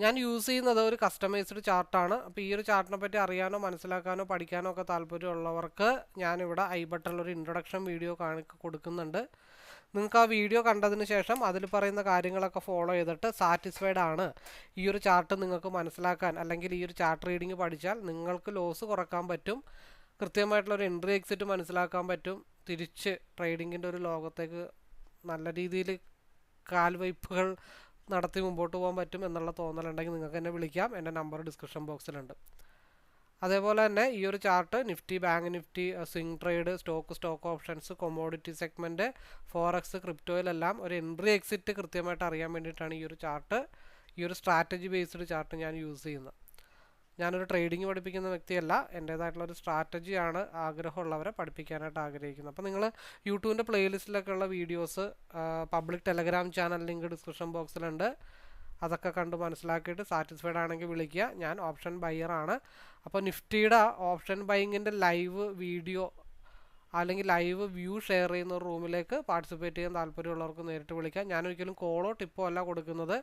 ഞാൻ യൂസ് ചെയ്യുന്നത് ഒരു കസ്റ്റമൈസ്ഡ് ചാർട്ടാണ്. അപ്പോൾ ഈ ഒരു ചാർട്ടിനെ പറ്റി അറിയാനോ മനസ്സിലാക്കാനോ പഠിക്കാനോ ഒക്കെ താല്പര്യമുള്ളവർക്ക് ഞാനിവിടെ ഐ ബട്ടണിൽ ഒരു ഇൻട്രൊഡക്ഷൻ വീഡിയോ കാണി കൊടുക്കുന്നുണ്ട്. നിങ്ങൾക്ക് ആ വീഡിയോ കണ്ടതിന് ശേഷം അതിൽ പറയുന്ന കാര്യങ്ങളൊക്കെ ഫോളോ ചെയ്തിട്ട് സാറ്റിസ്ഫൈഡ് ആണ് ഈ ഒരു ചാർട്ട് നിങ്ങൾക്ക് മനസ്സിലാക്കാൻ. അല്ലെങ്കിൽ ഈ ഒരു ചാർട്ട് റീഡിങ് പഠിച്ചാൽ നിങ്ങൾക്ക് ലോസ് കുറയ്ക്കാൻ പറ്റും. കൃത്യമായിട്ടുള്ള ഒരു എൻട്രി എക്സിറ്റ് മനസ്സിലാക്കാൻ പറ്റും. തിരിച്ച് ട്രേഡിങ്ങിന്റെ ഒരു ലോകത്തേക്ക് നല്ല രീതിയിൽ കാൽവയ്പ്പുകൾ നടത്തി മുമ്പോട്ട് പോകാൻ പറ്റും എന്നുള്ള തോന്നലുണ്ടെങ്കിൽ നിങ്ങൾക്ക് എന്നെ വിളിക്കാം. എന്റെ നമ്പർ ഡിസ്ക്രിപ്ഷൻ ബോക്സിലുണ്ട്. അതേപോലെ തന്നെ ഈ ഒരു chart Nifty bank Nifty swing trade stock stock options commodity segment forex ക്രിപ്റ്റോയിലെല്ലാം ഒരു എൻട്രി എക്സിറ്റ് കൃത്യമായിട്ട് അറിയാൻ വേണ്ടിയിട്ടാണ് ഈ ഒരു ചാർട്ട്. ഈ ഒരു സ്ട്രാറ്റജി ബേസ്ഡ് ചാർട്ട് ഞാൻ യൂസ് ചെയ്യുന്നത്. ഞാനൊരു ട്രേഡിംഗ് പഠിപ്പിക്കുന്ന വ്യക്തിയല്ല. എന്റേതായിട്ടുള്ള ഒരു സ്ട്രാറ്റജിയാണ് ആഗ്രഹമുള്ളവരെ പഠിപ്പിക്കാനായിട്ട് ആഗ്രഹിക്കുന്നത്. അപ്പോൾ നിങ്ങൾ യൂട്യൂബിന്റെ പ്ലേലിസ്റ്റിലൊക്കെ ഉള്ള videos public Telegram channel link description ബോക്സിലുണ്ട് അതൊക്കെ കണ്ട് മനസ്സിലാക്കിയിട്ട് സാറ്റിസ്ഫൈഡ് ആണെങ്കിൽ വിളിക്കുക. ഞാൻ ഓപ്ഷൻ ബയ്യറാണ് അപ്പോൾ നിഫ്റ്റിയുടെ ഓപ്ഷൻ ബൈങ്ങിന്റെ ലൈവ് വീഡിയോ അല്ലെങ്കിൽ ലൈവ് വ്യൂ ഷെയർ ചെയ്യുന്ന റൂമിലേക്ക് പാർട്ടിസിപ്പേറ്റ് ചെയ്യാൻ താല്പര്യമുള്ളവർക്ക് നേരിട്ട് വിളിക്കാം. ഞാനൊരിക്കലും കോളോ ടിപ്പോ അല്ല കൊടുക്കുന്നത്.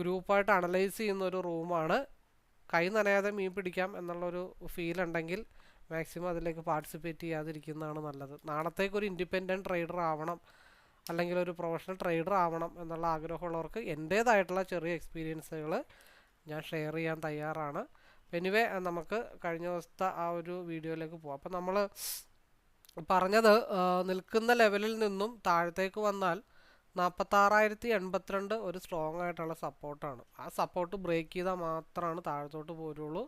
ഗ്രൂപ്പായിട്ട് അനലൈസ് ചെയ്യുന്ന ഒരു റൂമാണ് കൈ നനയാതെ മീൻ പിടിക്കാം എന്നുള്ളൊരു ഫീൽ ഉണ്ടെങ്കിൽ മാക്സിമം അതിലേക്ക് പാർട്ടിസിപ്പേറ്റ് ചെയ്യാതിരിക്കുന്നതാണ് നല്ലത്. നാളത്തേക്ക് ഒരു ഇൻഡിപെൻഡന്റ് ട്രേഡർ ആവണം അല്ലെങ്കിൽ ഒരു പ്രൊഫഷണൽ ട്രേഡർ ആവണം എന്നുള്ള ആഗ്രഹമുള്ളവർക്ക് എന്റേതായിട്ടുള്ള ചെറിയ എക്സ്പീരിയൻസുകൾ ഞാൻ ഷെയർ ചെയ്യാൻ തയ്യാറാണ്. എനിവേ നമുക്ക് കഴിഞ്ഞ ദിവസത്തെ ആ ഒരു വീഡിയോയിലേക്ക് പോവാം. അപ്പോൾ നമ്മൾ പറഞ്ഞത് നിൽക്കുന്ന ലെവലിൽ നിന്നും താഴത്തേക്ക് വന്നാൽ നാൽപ്പത്താറായിരത്തി എൺപത്തിരണ്ട് ഒരു സ്ട്രോങ് ആയിട്ടുള്ള സപ്പോർട്ടാണ് ആ സപ്പോർട്ട് ബ്രേക്ക് ചെയ്താൽ മാത്രമാണ് താഴത്തോട്ട് പോരുള്ളൂ.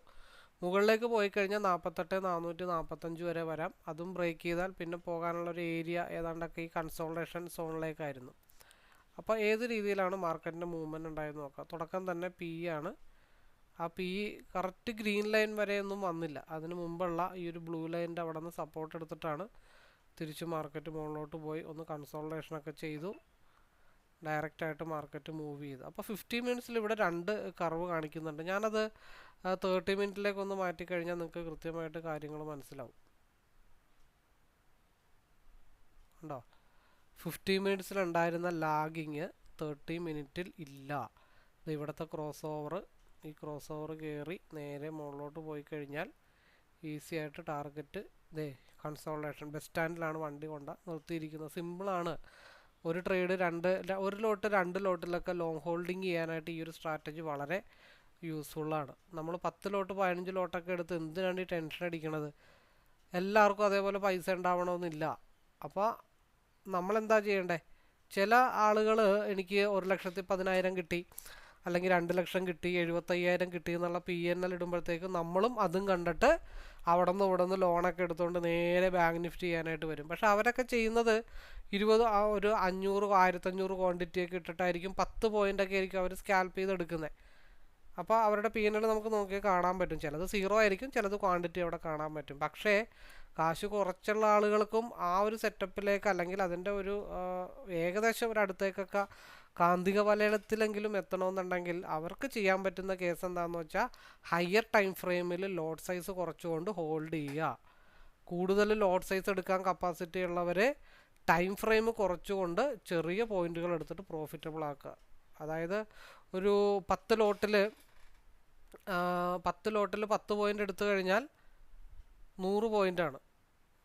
മുകളിലേക്ക് പോയി കഴിഞ്ഞാൽ നാൽപ്പത്തെട്ട് നാനൂറ്റി നാൽപ്പത്തഞ്ച് വരെ വരാം. അതും ബ്രേക്ക് ചെയ്താൽ പിന്നെ പോകാനുള്ള ഒരു ഏരിയ ഏതാണ്ടൊക്കെ ഈ കൺസോൾട്ടേഷൻ സോണിലേക്കായിരുന്നു അപ്പോൾ ഏത് രീതിയിലാണ് മാർക്കറ്റിന്റെ മൂവ്മെന്റ് ഉണ്ടായെന്ന് നോക്കാം. തുടക്കം തന്നെ പി ആണ്. ആ പി കറക്റ്റ് ഗ്രീൻ ലൈൻ വരെയൊന്നും വന്നില്ല. അതിന് മുമ്പുള്ള ഈ ഒരു ബ്ലൂ ലൈനിന്റെ അവിടെ നിന്ന് സപ്പോർട്ട് എടുത്തിട്ടാണ് തിരിച്ച് മാർക്കറ്റ് മുകളിലോട്ട് പോയി ഒന്ന് കൺസോൾട്ടേഷനൊക്കെ ചെയ്തു. ഡയറക്റ്റ് ആയിട്ട് മാർക്കറ്റ് മൂവ് ചെയ്ത്. അപ്പോൾ ഫിഫ്റ്റി മിനിറ്റ്സിൽ ഇവിടെ രണ്ട് കർവ് കാണിക്കുന്നുണ്ട്. ഞാനത് തേർട്ടി മിനിറ്റിലേക്ക് ഒന്ന് മാറ്റിക്കഴിഞ്ഞാൽ നിങ്ങൾക്ക് കൃത്യമായിട്ട് കാര്യങ്ങൾ മനസ്സിലാവും. ഉണ്ടോ ഫിഫ്റ്റി മിനിറ്റ്സിലുണ്ടായിരുന്ന ലാഗിങ് തേർട്ടി മിനിറ്റിൽ ഇല്ല. ഇത് ഇവിടുത്തെ ക്രോസ് ഓവർ ഈ ക്രോസ് ഓവർ കയറി നേരെ മുകളിലോട്ട് പോയി കഴിഞ്ഞാൽ ഈസി ആയിട്ട് ടാർഗറ്റ് ഇതേ കൺസോൾട്ടേഷൻ ബസ് സ്റ്റാൻഡിലാണ് വണ്ടി കൊണ്ട നിർത്തിയിരിക്കുന്നത്. സിമ്പിളാണ് ഒരു ട്രേഡ് രണ്ട് ഒരു ലോട്ട് രണ്ട് ലോട്ടിലൊക്കെ ലോങ് ഹോൾഡിങ് ചെയ്യാനായിട്ട് ഈ ഒരു സ്ട്രാറ്റജി വളരെ യൂസ്ഫുള്ളാണ് നമ്മൾ പത്ത് ലോട്ട് പതിനഞ്ച് ലോട്ടൊക്കെ എടുത്ത് എന്തിനാണ് ഈ ടെൻഷൻ അടിക്കണത്? എല്ലാവർക്കും അതേപോലെ പൈസ ഉണ്ടാവണമെന്നില്ല അപ്പോൾ നമ്മളെന്താ ചെയ്യണ്ടേ? ചില ആളുകൾ എനിക്ക് ഒരു ലക്ഷത്തി പതിനായിരം കിട്ടി അല്ലെങ്കിൽ രണ്ട് ലക്ഷം കിട്ടി എഴുപത്തയ്യായിരം കിട്ടി എന്നുള്ള പി എൻ എൽ ഇടുമ്പോഴത്തേക്കും നമ്മളും അതും കണ്ടിട്ട് അവിടെ നിന്ന് ഇവിടെ നിന്ന് ലോണൊക്കെ എടുത്തുകൊണ്ട് നേരെ ബാങ്ക് നിഫ്റ്റ് ചെയ്യാനായിട്ട് വരും. പക്ഷെ അവരൊക്കെ ചെയ്യുന്നത് ഇരുപത് ആ ഒരു അഞ്ഞൂറ് ആയിരത്തഞ്ഞൂറ് ക്വാണ്ടിറ്റി ഒക്കെ ഇട്ടിട്ടായിരിക്കും. പത്ത് പോയിന്റൊക്കെ ആയിരിക്കും അവർ സ്കാൽപ്പ് ചെയ്ത് എടുക്കുന്നത് അപ്പോൾ അവരുടെ പി എൻ നമുക്ക് നോക്കിയാൽ കാണാൻ പറ്റും. ചിലത് സീറോ ആയിരിക്കും ചിലത് ക്വാണ്ടിറ്റി അവിടെ കാണാൻ പറ്റും. പക്ഷേ കാശ് കുറച്ചുള്ള ആളുകൾക്കും ആ ഒരു സെറ്റപ്പിലേക്ക് അല്ലെങ്കിൽ അതിന്റെ ഒരു ഏകദേശം ഒരു അടുത്തേക്കൊക്കെ കാന്തിക വലയത്തിലെങ്കിലും എത്തണമെന്നുണ്ടെങ്കിൽ അവർക്ക് ചെയ്യാൻ പറ്റുന്ന കേസ് എന്താണെന്ന് വെച്ചാൽ ഹയർ ടൈം ഫ്രെയിമിൽ ലോഡ് സൈസ് കുറച്ചുകൊണ്ട് ഹോൾഡ് ചെയ്യുക. കൂടുതൽ ലോഡ് സൈസ് എടുക്കാൻ കപ്പാസിറ്റി ഉള്ളവർ ടൈം ഫ്രെയിം കുറച്ചുകൊണ്ട് ചെറിയ പോയിന്റുകൾ എടുത്തിട്ട് പ്രോഫിറ്റബിൾ ആക്കുക. അതായത് ഒരു പത്ത് ലോട്ടിൽ പത്ത് ലോട്ടിൽ പത്ത് പോയിന്റ് എടുത്തു കഴിഞ്ഞാൽ നൂറ് പോയിന്റാണ്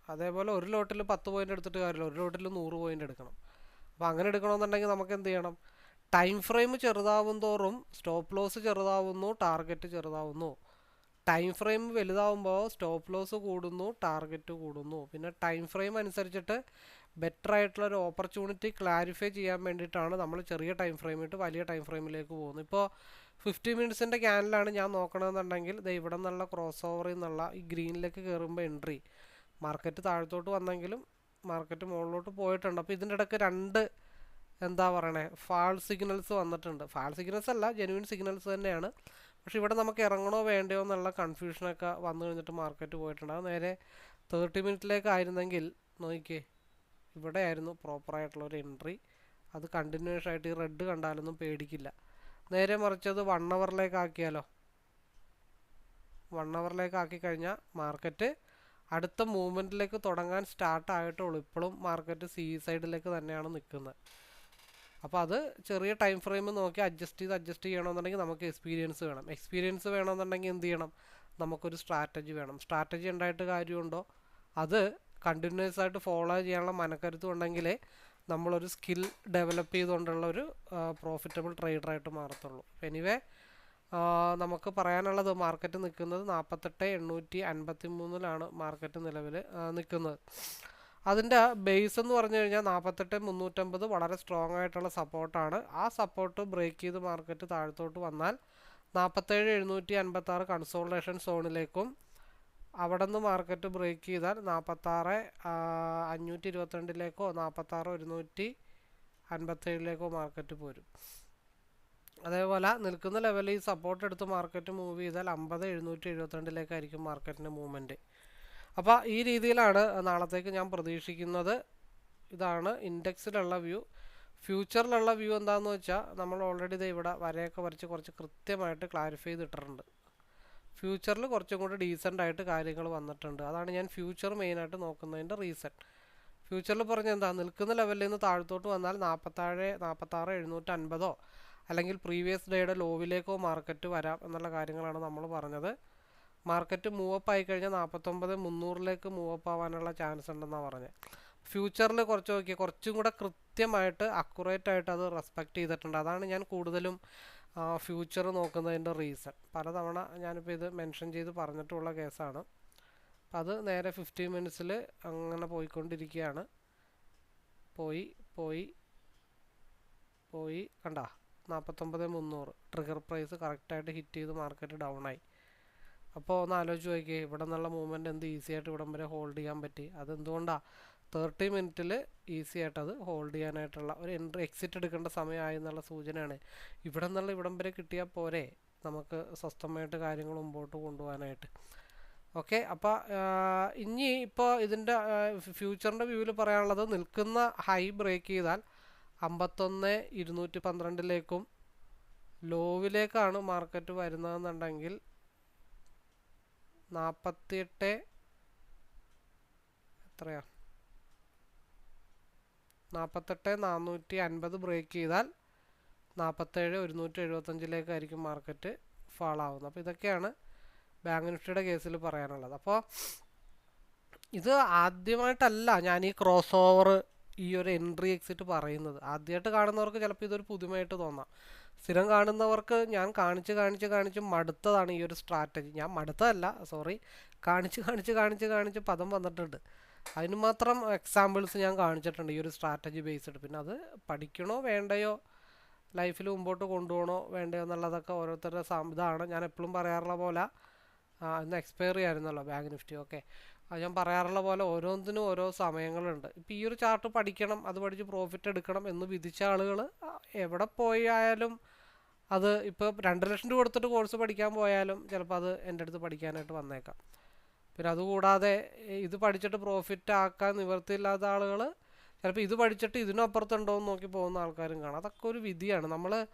അതേപോലെ ഒരു ലോട്ടിൽ പത്ത് പോയിന്റ് എടുത്തിട്ട് കാര്യമില്ല. ഒരു ലോട്ടിൽ നൂറ് പോയിന്റ് എടുക്കണം. അപ്പോൾ അങ്ങനെ എടുക്കണമെന്നുണ്ടെങ്കിൽ നമുക്ക് എന്ത് ചെയ്യണം? ടൈം ഫ്രെയിം ചെറുതാവും തോറും സ്റ്റോപ്പ് ലോസ് ചെറുതാവുന്നു ടാർഗറ്റ് ചെറുതാവുന്നു. ടൈം ഫ്രെയിം വലുതാവുമ്പോൾ സ്റ്റോപ്പ് ലോസ് കൂടുന്നു ടാർഗറ്റ് കൂടുന്നു. പിന്നെ ടൈം ഫ്രെയിം അനുസരിച്ചിട്ട് ബെറ്റർ ആയിട്ടുള്ള ഒരു ഓപ്പർച്യൂണിറ്റി ക്ലാരിഫൈ ചെയ്യാൻ വേണ്ടിയിട്ടാണ് നമ്മൾ ചെറിയ ടൈം ഫ്രെയിമിട്ട് വലിയ ടൈം ഫ്രെയിമിലേക്ക് പോകുന്നത്. ഇപ്പോൾ ഫിഫ്റ്റി മിനിറ്റ്സിന്റെ ക്യാനിലാണ് ഞാൻ നോക്കണമെന്നുണ്ടെങ്കിൽ ഇത് ഇവിടെ നിന്നുള്ള ക്രോസ് ഓവറിൽ നിന്നുള്ള ഈ ഗ്രീനിലേക്ക് കയറുമ്പോൾ എൻട്രി മാർക്കറ്റ് താഴത്തോട്ട് വന്നെങ്കിലും മാർക്കറ്റ് മുകളിലോട്ട് പോയിട്ടുണ്ട്. അപ്പോൾ ഇതിന്റെ ഇടയ്ക്ക് രണ്ട് എന്താ പറയണേ ഫാൾ സിഗ്നൽസ് വന്നിട്ടുണ്ട്. ഫാൾ സിഗ്നൽസ് അല്ല ജെനുവിൻ സിഗ്നൽസ് തന്നെയാണ്. പക്ഷെ ഇവിടെ നമുക്ക് ഇറങ്ങണോ വേണ്ടയോ എന്നുള്ള കൺഫ്യൂഷനൊക്കെ വന്നു കഴിഞ്ഞിട്ട് മാർക്കറ്റ് പോയിട്ടുണ്ട്. അത് നേരെ തേർട്ടി മിനിറ്റിലേക്ക് ആയിരുന്നെങ്കിൽ നോക്കിക്കേ ഇവിടെയായിരുന്നു പ്രോപ്പറായിട്ടുള്ള ഒരു എൻട്രി അത് കണ്ടിന്യൂസ് ആയിട്ട് ഈ റെഡ് കണ്ടാലൊന്നും പേടിക്കില്ല. നേരെ മറിച്ചത് വൺ അവറിലേക്ക് ആക്കിയാലോ? വൺ അവറിലേക്ക് ആക്കി കഴിഞ്ഞാൽ മാർക്കറ്റ് അടുത്ത മൂവ്മെന്റിലേക്ക് തുടങ്ങാൻ സ്റ്റാർട്ട് ആയിട്ടുള്ളൂ. ഇപ്പോഴും മാർക്കറ്റ് സി സൈഡിലേക്ക് തന്നെയാണ് നിൽക്കുന്നത് അപ്പോൾ അത് ചെറിയ ടൈം ഫ്രെയിം നോക്കി അഡ്ജസ്റ്റ് ചെയ്ത് അഡ്ജസ്റ്റ് ചെയ്യണമെന്നുണ്ടെങ്കിൽ നമുക്ക് എക്സ്പീരിയൻസ് വേണം. എക്സ്പീരിയൻസ് വേണമെന്നുണ്ടെങ്കിൽ എന്ത് ചെയ്യണം? നമുക്കൊരു സ്ട്രാറ്റജി വേണം. സ്ട്രാറ്റജി ഉണ്ടായിട്ട് കാര്യമുണ്ടോ? അത് കണ്ടിന്യൂസ് ആയിട്ട് ഫോളോ ചെയ്യാനുള്ള മനക്കരുത്തും ഉണ്ടെങ്കിലേ നമ്മളൊരു സ്കിൽ ഡെവലപ്പ് ചെയ്തുകൊണ്ടുള്ള ഒരു പ്രോഫിറ്റബിൾ ട്രേഡറായിട്ട് മാറത്തുള്ളൂ. എനിവേ നമുക്ക് പറയാനുള്ളത് മാർക്കറ്റ് നിൽക്കുന്നത് നാൽപ്പത്തെട്ട് എണ്ണൂറ്റി അൻപത്തി മൂന്നിലാണ് മാർക്കറ്റ് നിലവിൽ നിൽക്കുന്നത്. അതിന്റെ ബേസ് എന്ന് പറഞ്ഞു കഴിഞ്ഞാൽ നാൽപ്പത്തെട്ട് മുന്നൂറ്റമ്പത് വളരെ സ്ട്രോങ് ആയിട്ടുള്ള സപ്പോർട്ടാണ് ആ സപ്പോർട്ട് ബ്രേക്ക് ചെയ്ത് മാർക്കറ്റ് താഴത്തോട്ട് വന്നാൽ നാൽപ്പത്തേഴ് എഴുന്നൂറ്റി അൻപത്താറ് കൺസോൾട്ടേഷൻ സോണിലേക്കും അവിടെ നിന്ന് മാർക്കറ്റ് ബ്രേക്ക് ചെയ്താൽ നാൽപ്പത്താറ് അഞ്ഞൂറ്റി ഇരുപത്തിരണ്ടിലേക്കോ നാൽപ്പത്താറ് ഒരുന്നൂറ്റി അൻപത്തേഴിലേക്കോ മാർക്കറ്റ് പോരും. അതേപോലെ നിൽക്കുന്ന ലെവലിൽ ഈ സപ്പോർട്ട് എടുത്ത് മാർക്കറ്റ് മൂവ് ചെയ്താൽ അമ്പത് എഴുന്നൂറ്റി എഴുപത്തിരണ്ടിലേക്കായിരിക്കും മാർക്കറ്റിന്റെ മൂവ്മെന്റ് അപ്പോൾ ഈ രീതിയിലാണ് നാളത്തേക്ക് ഞാൻ പ്രതീക്ഷിക്കുന്നത്. ഇതാണ് ഇൻഡെക്സിലുള്ള വ്യൂ. ഫ്യൂച്ചറിലുള്ള വ്യൂ എന്താണെന്ന് വെച്ചാൽ നമ്മൾ ഓൾറെഡി ഇത് ഇവിടെ വരയൊക്കെ വരച്ച് കുറച്ച് കൃത്യമായിട്ട് ക്ലാരിഫൈ ചെയ്തിട്ടുണ്ട് ഫ്യൂച്ചറിൽ കുറച്ചും കൂടി ഡീസന്റ് ആയിട്ട് കാര്യങ്ങൾ വന്നിട്ടുണ്ട്. അതാണ് ഞാൻ ഫ്യൂച്ചർ മെയിനായിട്ട് നോക്കുന്നതിന്റെ റീസൺ ഫ്യൂച്ചറിൽ പറഞ്ഞ എന്താ നിൽക്കുന്ന ലെവലിൽ നിന്ന് താഴത്തോട്ട് വന്നാൽ നാൽപ്പത്താഴ് നാൽപ്പത്താറ് എഴുന്നൂറ്റി അൻപതോ അല്ലെങ്കിൽ പ്രീവിയസ് ഡേയുടെ ലോവിലേക്കോ മാർക്കറ്റ് വരാം എന്നുള്ള കാര്യങ്ങളാണ് നമ്മൾ പറഞ്ഞത്. മാർക്കറ്റ് മൂവപ്പ് ആയി കഴിഞ്ഞാൽ നാൽപ്പത്തൊമ്പത് മുന്നൂറിലേക്ക് മൂവപ്പ് ആവാനുള്ള ചാൻസ് ഉണ്ടെന്നാണ് പറഞ്ഞത് ഫ്യൂച്ചറിൽ കുറച്ച് നോക്കിയാൽ കുറച്ചും കൂടെ കൃത്യമായിട്ട് അക്കുറേറ്റ് ആയിട്ട് അത് റെസ്പെക്റ്റ് ചെയ്തിട്ടുണ്ട്. അതാണ് ഞാൻ കൂടുതലും ഫ്യൂച്ചർ നോക്കുന്നതിന്റെ റീസൺ പലതവണ ഞാനിപ്പോൾ ഇത് മെൻഷൻ ചെയ്ത് പറഞ്ഞിട്ടുള്ള കേസാണ്. അത് നേരെ ഫിഫ്റ്റീൻ മിനിറ്റ്സിൽ അങ്ങനെ പോയിക്കൊണ്ടിരിക്കുകയാണ്. പോയി പോയി പോയി കണ്ട? നാൽപ്പത്തൊമ്പത് മുന്നൂറ്. ട്രിഗർ പ്രൈസ് കറക്റ്റായിട്ട് ഹിറ്റ് ചെയ്ത് മാർക്കറ്റ് ഡൗൺ ആയി. അപ്പോൾ ഒന്ന് ആലോചിച്ച് നോക്കിയേ ഇവിടെ നിന്നുള്ള മൂവ്മെന്റ് എന്ത് ഈസി ആയിട്ട് ഇവിടം വരെ ഹോൾഡ് ചെയ്യാൻ പറ്റി? അതെന്തുകൊണ്ടാണ് തേർട്ടി മിനിറ്റിൽ ഈസി ആയിട്ട് അത് ഹോൾഡ് ചെയ്യാനായിട്ടുള്ള ഒരു എൻട്രി എക്സിറ്റ് എടുക്കേണ്ട സമയമായി എന്നുള്ള സൂചനയാണ്. ഇവിടെ നിന്നുള്ള ഇവിടം വരെ കിട്ടിയാൽ പോരെ? നമുക്ക് സ്വസ്ഥമായിട്ട് കാര്യങ്ങൾ മുമ്പോട്ട് കൊണ്ടുപോകാനായിട്ട്. ഓക്കെ അപ്പോൾ ഇനി ഇപ്പോൾ ഇതിന്റെ ഫ്യൂച്ചറിന്റെ വ്യൂവിൽ പറയാനുള്ളത് നിൽക്കുന്ന ഹൈ ബ്രേക്ക് ചെയ്താൽ അമ്പത്തൊന്ന് ഇരുന്നൂറ്റി പന്ത്രണ്ടിലേക്കും ലോവിലേക്കാണ് മാർക്കറ്റ് വരുന്നതെന്നുണ്ടെങ്കിൽ നാൽപ്പത്തിയെട്ട് എത്രയാ? നാൽപ്പത്തെട്ട് നാനൂറ്റി അൻപത് ബ്രേക്ക് ചെയ്താൽ നാൽപ്പത്തേഴ് ഒരുന്നൂറ്റി എഴുപത്തഞ്ചിലേക്കായിരിക്കും മാർക്കറ്റ് ഫാൾ ആവുന്നത് അപ്പോൾ ഇതൊക്കെയാണ് ബാങ്ക് നിഫ്റ്റിയുടെ കേസിൽ പറയാനുള്ളത്. അപ്പോൾ ഇത് ആദ്യമായിട്ടല്ല ഞാൻ ഈ ക്രോസ് ഓവർ ഈ ഒരു എൻട്രി എക്സിറ്റ് പറയുന്നത്. ആദ്യമായിട്ട് കാണുന്നവർക്ക് ചിലപ്പോൾ ഇതൊരു പുതുമയായിട്ട് തോന്നാം. സ്ഥിരം കാണുന്നവർക്ക് ഞാൻ കാണിച്ച് കാണിച്ച് കാണിച്ച് മടുത്തതാണ് ഈ ഒരു സ്ട്രാറ്റജി ഞാൻ മടുത്തതല്ല സോറി കാണിച്ച് കാണിച്ച് കാണിച്ച് കാണിച്ച് പദം വന്നിട്ടുണ്ട്. അതിന് മാത്രം എക്സാമ്പിൾസ് ഞാൻ കാണിച്ചിട്ടുണ്ട് ഈ ഒരു സ്ട്രാറ്റജി ബേസ്ഡ് പിന്നെ അത് പഠിക്കണോ വേണ്ടയോ? ലൈഫിൽ മുമ്പോട്ട് കൊണ്ടുപോകണോ വേണ്ടയോ എന്നുള്ളതൊക്കെ ഓരോരുത്തരുടെ ഇതാണ് ഞാൻ എപ്പോഴും പറയാറുള്ള പോലെ ഇന്ന് എക്സ്പയർ ആയിരുന്നല്ലോ ബാങ്ക് നിഫ്റ്റി ഓക്കെ അത് ഞാൻ പറയാറുള്ള പോലെ ഓരോന്നിനും ഓരോ സമയങ്ങളുണ്ട്. ഇപ്പോൾ ഈ ഒരു ചാർട്ട് പഠിക്കണം അത് പഠിച്ച് പ്രോഫിറ്റ് എടുക്കണം എന്ന് വിധിച്ച ആളുകൾ എവിടെ പോയാലും അത് ഇപ്പോൾ രണ്ട് ലക്ഷം രൂപ കൊടുത്തിട്ട് കോഴ്സ് പഠിക്കാൻ പോയാലും ചിലപ്പോൾ അത് എന്റെ അടുത്ത് പഠിക്കാനായിട്ട് വന്നേക്കാം. പിന്നെ അതുകൂടാതെ ഇത് പഠിച്ചിട്ട് പ്രോഫിറ്റ് ആക്കാൻ നിവൃത്തിയില്ലാത്ത ആളുകൾ ചിലപ്പോൾ ഇത് പഠിച്ചിട്ട് ഇതിനപ്പുറത്തുണ്ടോ എന്ന് നോക്കി പോകുന്ന ആൾക്കാരും കാണാം. അതൊക്കെ ഒരു വിധിയാണ്. നമ്മൾ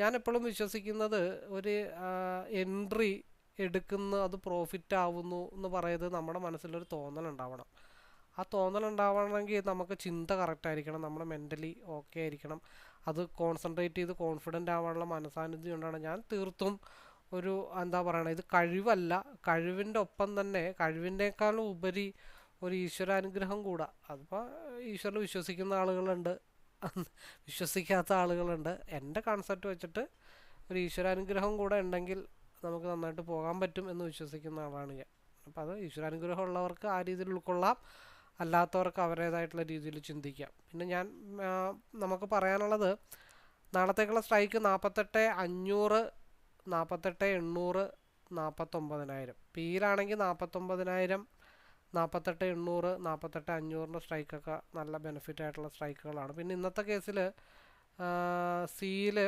ഞാൻ എപ്പോഴും വിശ്വസിക്കുന്നത് ഒരു എൻട്രി എടുക്കുന്ന അത് പ്രോഫിറ്റ് ആവുന്നു എന്ന് പറയുന്നത് നമ്മുടെ മനസ്സിലൊരു തോന്നൽ ഉണ്ടാവണം ആ തോന്നൽ തോന്നലുണ്ടാവണമെങ്കിൽ നമുക്ക് ചിന്ത കറക്റ്റ് ആയിരിക്കണം നമ്മൾ മെന്റലി ഓക്കെ ആയിരിക്കണം. അത് കോൺസെൻട്രേറ്റ് ചെയ്ത് കോൺഫിഡന്റ് ആവാനുള്ള മനസാന്നിധ്യം ഉണ്ടാണ് ഞാൻ തീർത്തും ഒരു എന്താ പറയണത് ഇത് കഴിവല്ല. കഴിവിന്റെ ഒപ്പം തന്നെ കഴിവിന്റെക്കാളും ഉപരി ഒരു ഈശ്വരാനുഗ്രഹം കൂടാ. അതിപ്പോൾ ഈശ്വരനെ വിശ്വസിക്കുന്ന ആളുകളുണ്ട്. വിശ്വസിക്കാത്ത ആളുകളുണ്ട്. എന്റെ കൺസെപ്റ്റ് വെച്ചിട്ട് ഒരു ഈശ്വരാനുഗ്രഹം കൂടെ ഉണ്ടെങ്കിൽ നമുക്ക് നന്നായിട്ട് പോകാൻ പറ്റും എന്ന് വിശ്വസിക്കുന്ന ആളാണ് ഞാൻ. അപ്പോൾ അത് ഈശ്വരാനുഗ്രഹം ഉള്ളവർക്ക് ആ രീതിയിൽ ഉൾക്കൊള്ളാം. അല്ലാത്തവർക്ക് അവരുടേതായിട്ടുള്ള രീതിയിൽ ചിന്തിക്കാം. പിന്നെ ഞാൻ നമുക്ക് പറയാനുള്ളത് നാളത്തേക്കുള്ള സ്ട്രൈക്ക് നാൽപ്പത്തെട്ട് അഞ്ഞൂറ് നാൽപ്പത്തെട്ട് എണ്ണൂറ് നാൽപ്പത്തൊമ്പതിനായിരം പിയിലാണെങ്കിൽ നാൽപ്പത്തൊമ്പതിനായിരം നാൽപ്പത്തെട്ട് എണ്ണൂറ് നാൽപ്പത്തെട്ട് അഞ്ഞൂറിന്റെ സ്ട്രൈക്കൊക്കെ നല്ല ബെനിഫിറ്റ് ആയിട്ടുള്ള സ്ട്രൈക്കുകളാണ്. പിന്നെ ഇന്നത്തെ കേസിൽ സിയിൽ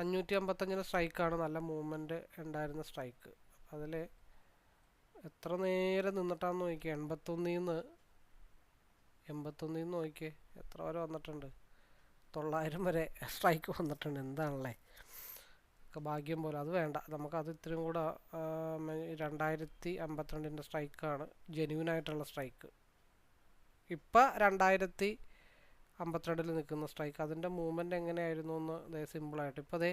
അഞ്ഞൂറ്റി അമ്പത്തഞ്ചിന് സ്ട്രൈക്കാണ് നല്ല മൂവ്മെന്റ് ഉണ്ടായിരുന്ന സ്ട്രൈക്ക്. അതിൽ എത്ര നേരം നിന്നിട്ടാന്ന് നോക്കിയാൽ എൺപത്തൊന്നിൽ നിന്ന് എൺപത്തൊന്നിൽ നിന്ന് നോക്കിയേ എത്ര വരെ വന്നിട്ടുണ്ട്? തൊള്ളായിരം വരെ സ്ട്രൈക്ക് വന്നിട്ടുണ്ട് എന്താണല്ലേ? ഒക്കെ ഭാഗ്യം പോലെ. അത് വേണ്ട നമുക്കത് ഇത്രയും കൂടെ രണ്ടായിരത്തി അമ്പത്തിരണ്ടിന്റെ സ്ട്രൈക്കാണ് ജെന്യൂനായിട്ടുള്ള സ്ട്രൈക്ക്. ഇപ്പം രണ്ടായിരത്തി അമ്പത്തിരണ്ടിൽ നിൽക്കുന്ന സ്ട്രൈക്ക് അതിന്റെ മൂവ്മെന്റ് എങ്ങനെയായിരുന്നു എന്ന് ദേ സിമ്പിളായിട്ട് ഇപ്പോൾ അതേ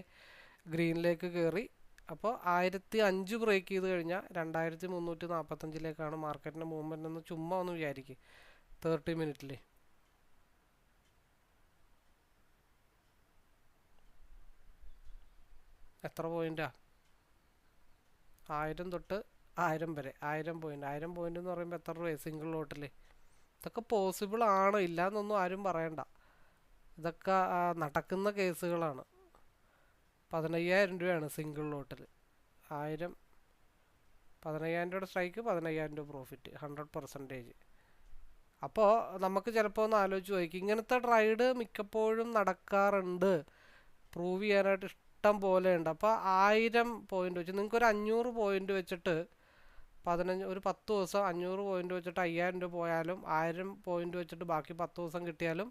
ഗ്രീനിലേക്ക് കയറി അപ്പോൾ ആയിരത്തി അഞ്ച് ബ്രേക്ക് ചെയ്ത് കഴിഞ്ഞാൽ രണ്ടായിരത്തി മുന്നൂറ്റി നാൽപ്പത്തഞ്ചിലേക്കാണ് മാർക്കറ്റിന്റെ മൂവ്മെന്റ് എന്ന് ചുമ്മാ ഒന്ന് വിചാരിക്കുക തേർട്ടി മിനിറ്റിൽ എത്ര പോയിന്റാ ആയിരം തൊട്ട് ആയിരം വരെ. ആയിരം പോയിന്റ് ആയിരം പോയിന്റ് എന്ന് പറയുമ്പോൾ എത്ര രൂപ സിംഗിൾ ലോട്ടിൽ ഇതൊക്കെ പോസിബിൾ ആണോ. ഇല്ല എന്നൊന്നും ആരും പറയണ്ട. ഇതൊക്കെ നടക്കുന്ന കേസുകളാണ്. പതിനയ്യായിരം രൂപയാണ് സിംഗിൾ ലോട്ടിൽ ആയിരം പതിനയ്യായിരം രൂപയുടെ സ്ട്രൈക്ക് പതിനയ്യായിരം രൂപ പ്രോഫിറ്റ് ഹൺഡ്രഡ് പെർസെന്റേജ് അപ്പോൾ നമുക്ക് ചിലപ്പോൾ ഒന്ന് ആലോചിച്ച് നോക്കി. ഇങ്ങനത്തെ ട്രൈഡ് മിക്കപ്പോഴും നടക്കാറുണ്ട്. പ്രൂവ് ചെയ്യാനായിട്ട് ഇഷ്ടം പോലെ ഉണ്ട്. അപ്പോൾ ആയിരം പോയിന്റ് വെച്ച് നിങ്ങൾക്കൊരു അഞ്ഞൂറ് പോയിന്റ് വെച്ചിട്ട് പതിനഞ്ച് ഒരു പത്ത് ദിവസം അഞ്ഞൂറ് പോയിന്റ് വെച്ചിട്ട് അയ്യായിരം രൂപ പോയാലും ആയിരം പോയിന്റ് വെച്ചിട്ട് ബാക്കി പത്ത് ദിവസം കിട്ടിയാലും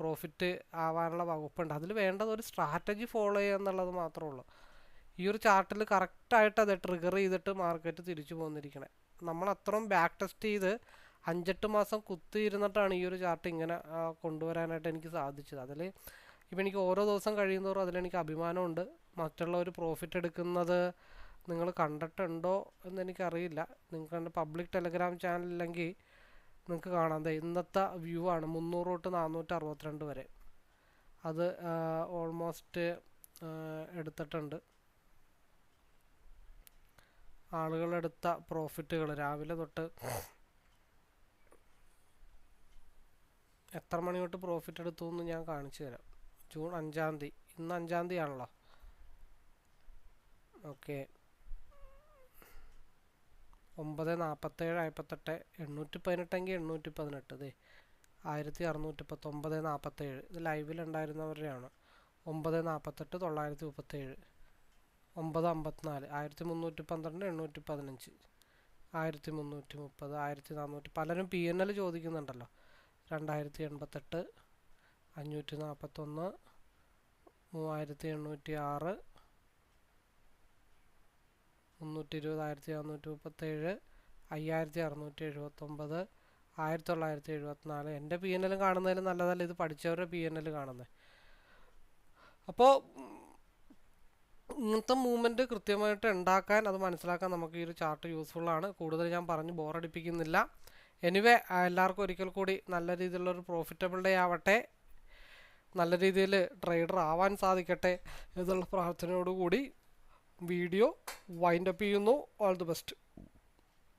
പ്രോഫിറ്റ് ആവാനുള്ള വകുപ്പുണ്ട്. അതിൽ വേണ്ടത് ഒരു സ്ട്രാറ്റജി ഫോളോ ചെയ്യുക എന്നുള്ളത് മാത്രമേ ഉള്ളൂ. ഈ ഒരു ചാർട്ടിൽ കറക്റ്റായിട്ട് അത് ട്രിഗർ ചെയ്തിട്ട് മാർക്കറ്റ് തിരിച്ചു പോന്നിരിക്കണേ. നമ്മൾ അത്രയും ബാക്ക് ടെസ്റ്റ് ചെയ്ത് അഞ്ചെട്ട് മാസം കുത്തിയിരുന്നിട്ടാണ് ഈ ഒരു ചാർട്ട് ഇങ്ങനെ കൊണ്ടുവരാനായിട്ട് എനിക്ക് സാധിച്ചത്. അതിൽ ഇപ്പം എനിക്ക് ഓരോ ദിവസം കഴിയുന്നതോറും അതിലെനിക്ക് അഭിമാനമുണ്ട്. മറ്റുള്ളവർ പ്രോഫിറ്റ് എടുക്കുന്നത് നിങ്ങൾ കണ്ടിട്ടുണ്ടോ എന്ന് എനിക്കറിയില്ല. നിങ്ങൾക്ക് പബ്ലിക് ടെലഗ്രാം ചാനൽ ഇല്ലെങ്കിൽ നിങ്ങൾക്ക് കാണാം. ദേ ഇന്നത്തെ വ്യൂ ആണ് മുന്നൂറ് തൊട്ട് നാനൂറ്റി അറുപത്തിരണ്ട് വരെ. അത് ഓൾമോസ്റ്റ് എടുത്തിട്ടുണ്ട്. ആളുകളെടുത്ത പ്രോഫിറ്റുകൾ രാവിലെ തൊട്ട് എത്ര മണി തൊട്ട് പ്രോഫിറ്റ് എടുത്തു എന്ന് ഞാൻ കാണിച്ചു തരാം. ജൂൺ അഞ്ചാം തീയതി. ഇന്ന് അഞ്ചാം തീയതി ആണല്ലോ ഓക്കെ. ഒമ്പത് നാൽപ്പത്തേഴ് ആയപ്പത്തെട്ട് എണ്ണൂറ്റി പതിനെട്ടെങ്കിൽ എണ്ണൂറ്റി പതിനെട്ട് ദേ. ആയിരത്തി അറുന്നൂറ്റി പത്തൊമ്പത് നാൽപ്പത്തേഴ് ഇത് ലൈവിലുണ്ടായിരുന്നവരുടെയാണ് ഒമ്പത് നാൽപ്പത്തെട്ട് തൊള്ളായിരത്തി മുപ്പത്തേഴ്. ഒമ്പത് അമ്പത്തിനാല്. ആയിരത്തി മുന്നൂറ്റി പന്ത്രണ്ട് എണ്ണൂറ്റി പതിനഞ്ച് ആയിരത്തി മുന്നൂറ്റി മുപ്പത് ആയിരത്തി നാനൂറ്റി പലരും പി എൻ എൽ ചോദിക്കുന്നുണ്ടല്ലോ. രണ്ടായിരത്തി എൺപത്തെട്ട് അഞ്ഞൂറ്റി നാൽപ്പത്തൊന്ന് മൂവായിരത്തി എണ്ണൂറ്റി ആറ് മുന്നൂറ്റി ഇരുപത് ആയിരത്തി അറുന്നൂറ്റി മുപ്പത്തേഴ് അയ്യായിരത്തി അറുന്നൂറ്റി എഴുപത്തൊമ്പത് ആയിരത്തി തൊള്ളായിരത്തി എഴുപത്തിനാല് എന്റെ പി എൻ എൽ കാണുന്നതിൽ നല്ലതല്ല ഇത് പഠിച്ചവരുടെ പി എൻ എൽ കാണുന്നത് അപ്പോൾ ഇങ്ങനത്തെ മൂവ്മെന്റ് കൃത്യമായിട്ട് ഉണ്ടാക്കാൻ അത് മനസ്സിലാക്കാൻ നമുക്ക് ഈ ഒരു ചാർട്ട് യൂസ്ഫുൾ ആണ്. കൂടുതൽ ഞാൻ പറഞ്ഞ് ബോറടിപ്പിക്കുന്നില്ല എനിവേ എല്ലാവർക്കും ഒരിക്കൽ കൂടി നല്ല രീതിയിലുള്ളൊരു പ്രോഫിറ്റബിൾ ഡേ ആവട്ടെ. നല്ല രീതിയിൽ ട്രേഡർ ആവാൻ സാധിക്കട്ടെ എന്നുള്ള പ്രാർത്ഥനയോടുകൂടി വീഡിയോ വൈൻഡപ്പ് ചെയ്യുന്നു. All the best